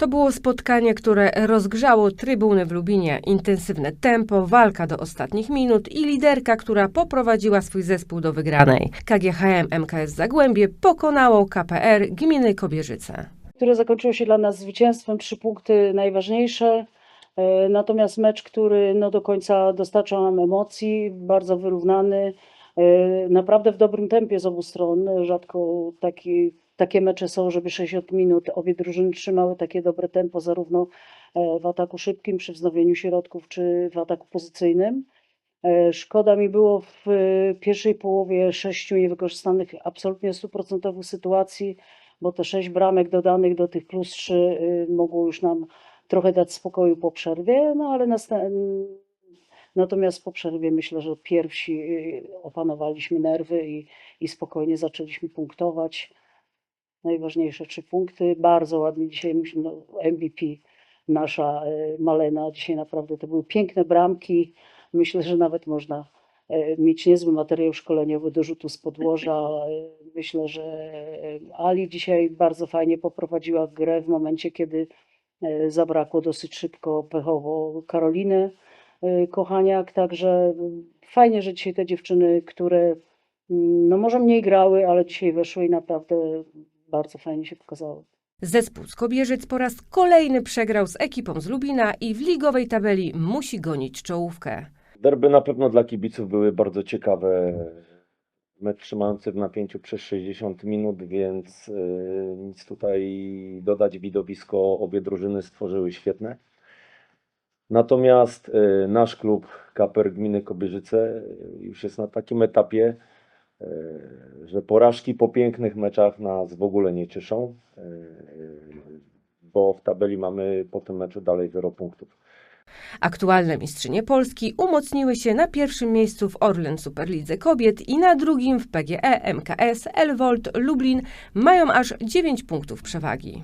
To było spotkanie, które rozgrzało trybuny w Lubinie. Intensywne tempo, walka do ostatnich minut i liderka, która poprowadziła swój zespół do wygranej. KGHM MKS Zagłębie pokonało KPR gminy Kobierzyce. które zakończyło się dla nas zwycięstwem. Trzy punkty najważniejsze. E, Natomiast mecz, który no do końca dostarczał nam emocji, bardzo wyrównany, naprawdę w dobrym tempie z obu stron. Rzadko taki, takie mecze są, żeby 60 minut obie drużyny trzymały takie dobre tempo, zarówno e, w ataku szybkim, przy wznowieniu środków, czy w ataku pozycyjnym. E, Szkoda mi było w e, pierwszej połowie sześciu niewykorzystanych absolutnie stuprocentowych sytuacji, bo te sześć bramek dodanych do tych plus trzy mogło już nam trochę dać spokoju po przerwie, no ale następ... natomiast po przerwie myślę, że pierwsi y, opanowaliśmy nerwy i, i spokojnie zaczęliśmy punktować. Najważniejsze trzy punkty. Bardzo ładnie dzisiaj no, MVP nasza y, Malena. Dzisiaj naprawdę to były piękne bramki. Myślę, że nawet można e, mieć niezły materiał szkoleniowy do rzutu z podłoża. Myślę, że Ali dzisiaj bardzo fajnie poprowadziła grę w momencie, kiedy zabrakło dosyć szybko, pechowo Karoliny Kochaniak. Także mm, fajnie, że dzisiaj te dziewczyny, które mm, no może mniej grały, ale dzisiaj weszły i naprawdę bardzo fajnie się pokazały. Zespół z Kobierzyc po raz kolejny przegrał z ekipą z Lubina i w ligowej tabeli musi gonić czołówkę. Derby na pewno dla kibiców były bardzo ciekawe. Mecz trzymający w napięciu przez 60 minut, więc y, nic tutaj dodać. Widowisko obie drużyny stworzyły świetne. Natomiast y, nasz klub Kaper Gminy Kobierzyce y, już jest na takim etapie, y, że porażki po pięknych meczach nas w ogóle nie cieszą, bo w tabeli mamy po tym meczu dalej 0 punktów. Aktualne mistrzynie Polski umocniły się na pierwszym miejscu w Orlen Superlidze Kobiet i na drugim w PGE MKS Elwold Lublin mają aż 9 punktów przewagi.